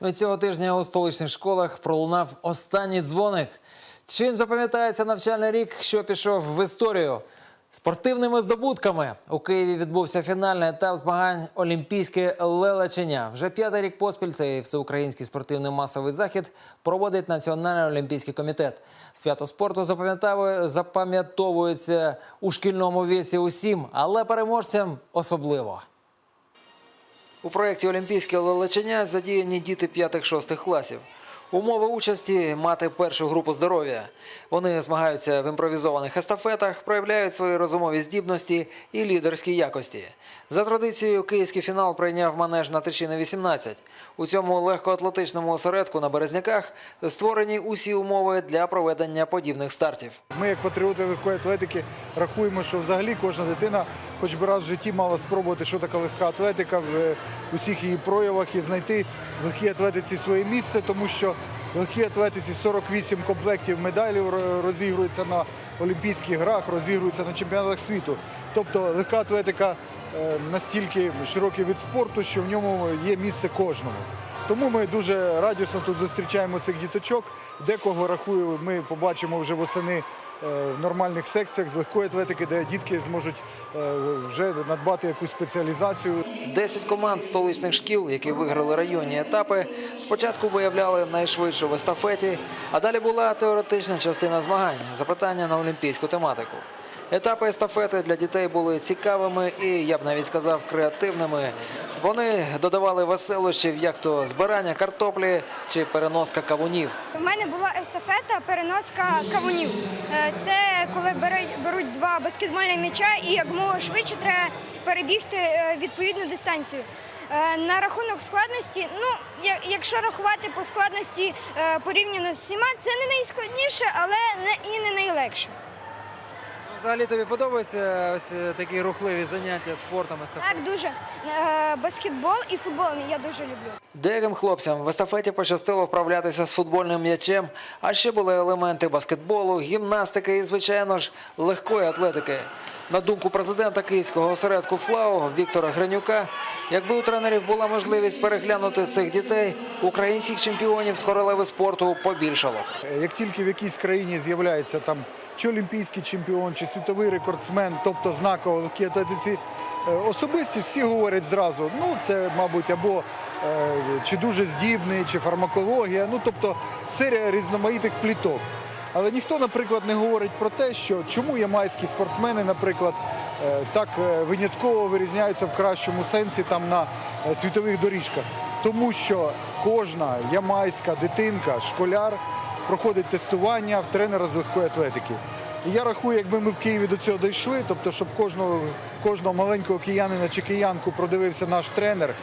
Ну, Цього тижня у столичних школах пролунав останній дзвоник. Чим запам'ятається навчальний рік, що пішов в історію? Спортивними здобутками у Києві відбувся фінальний етап змагань Олімпійське лелечення. Вже п'ятий рік поспіль цей всеукраїнський спортивний масовий захід проводить Національний олімпійський комітет. Свято спорту запам'ятовується у шкільному віці усім, але переможцям особливо. У проєкті Олімпійське лелечення задіяні діти 5-6 класів. Умови участі мати першу групу здоров'я. Вони змагаються в імпровізованих естафетах, проявляють свої розумові здібності і лідерські якості. За традицією, київський фінал прийняв манеж на Тичини 18. У цьому легкоатлетичному осередку на Березняках створені усі умови для проведення подібних стартів. Ми, як патріоти легкої атлетики, рахуємо, що взагалі кожна дитина, хоч би раз в житті, мала спробувати, що таке легка атлетика в е, усіх її проявах і знайти в легкій атлетиці своє місце, тому що в легкій атлетиці 48 комплектів медалів ро- розігруються на Олімпійських грах, розігруються на чемпіонатах світу. Тобто легка атлетика е, настільки широкий вид спорту, що в ньому є місце кожному. Тому ми дуже радісно тут зустрічаємо цих діточок. Декого рахую, ми побачимо вже восени е, в нормальних секціях з легкої атлетики, де дітки зможуть е, вже надбати якусь спеціалізацію. Десять команд столичних шкіл, які виграли районні етапи, спочатку виявляли найшвидшу в естафеті, а далі була теоретична частина змагань запитання на олімпійську тематику. Етапи естафети для дітей були цікавими і, я б навіть сказав, креативними. Вони додавали веселощів, як то збирання картоплі чи переноска кавунів. У мене була естафета переноска кавунів. Е, Це коли беруть, беруть два баскетбольні м'яча і якомога швидше треба перебігти е, відповідну дистанцію. Е, На рахунок складності, ну якщо рахувати по складності порівняно з всіма, це не найскладніше, але і не найлегше. Взагалі тобі подобаються ось такі рухливі заняття спортом Так, дуже Е, баскетбол і футбол я дуже люблю. Деяким хлопцям в естафеті пощастило вправлятися з футбольним м'ячем, а ще були елементи баскетболу, гімнастики і, звичайно ж, легкої атлетики. На думку президента київського осередку ФЛАУ Віктора Гринюка, якби у тренерів була можливість переглянути цих дітей, українських чемпіонів з королеви спорту побільшало. Як тільки в якійсь країні з'являється там чи олімпійський чемпіон, чи світовий рекордсмен, тобто знаково атлетиці, е, особисті всі говорять зразу, ну це, мабуть, або е, чи дуже здібний, чи фармакологія, ну тобто серія різноманітних пліток. Але ніхто, наприклад, не говорить про те, що чому ямайські спортсмени, наприклад, е, так е, винятково вирізняються в кращому сенсі там на е, світових доріжках. Тому що кожна ямайська дитинка, школяр проходить тестування в тренера з легкої атлетики. І я рахую, якби ми в Києві до цього дійшли, тобто, щоб кожного, кожного маленького киянина чи киянку продивився наш тренер,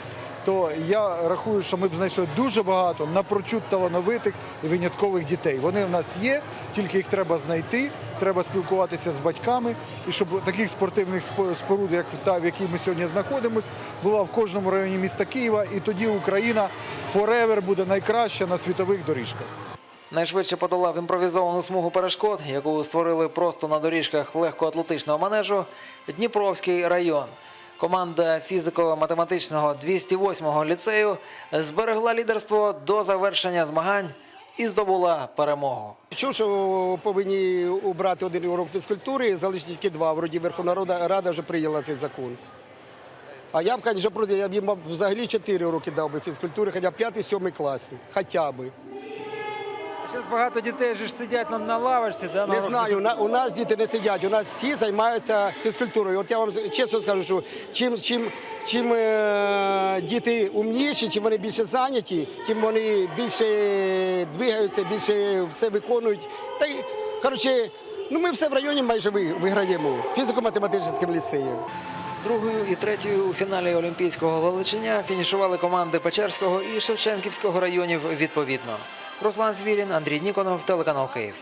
то я рахую, що ми б знайшли дуже багато напрочуд талановитих і виняткових дітей. Вони в нас є, тільки їх треба знайти, треба спілкуватися з батьками, і щоб таких спортивних спо- споруд, як та, в якій ми сьогодні знаходимося, була в кожному районі міста Києва, і тоді Україна форевер буде найкраща на світових доріжках. Найшвидше подолав імпровізовану смугу перешкод, яку створили просто на доріжках легкоатлетичного манежу Дніпровський район. Команда фізико-математичного 208-го ліцею зберегла лідерство до завершення змагань і здобула перемогу. Чув, що повинні убрати один урок фізкультури, залишити тільки два. Вроді Верховна Рада, вже прийняла цей закон. А я б, звісно, я б їм взагалі чотири уроки дав би фізкультури, хоча б п'ятий, сьомий класі. Хоча би. Зараз багато дітей ж сидять на, на лавочці, да, Не знаю, на- у нас діти не сидять, у нас всі займаються фізкультурою. От я вам чесно скажу, що чим, чим, чим е, діти умніші, чим вони більше зайняті, тим вони більше двигаються, більше все виконують. Та й, коротше, ну ми все в районі майже ви- виграємо фізико-математичним ліцеєм. Другою і третьою у фіналі Олімпійського величення фінішували команди Печерського і Шевченківського районів відповідно. Руслан Звірін, Андрій Ніконов, телеканал Київ.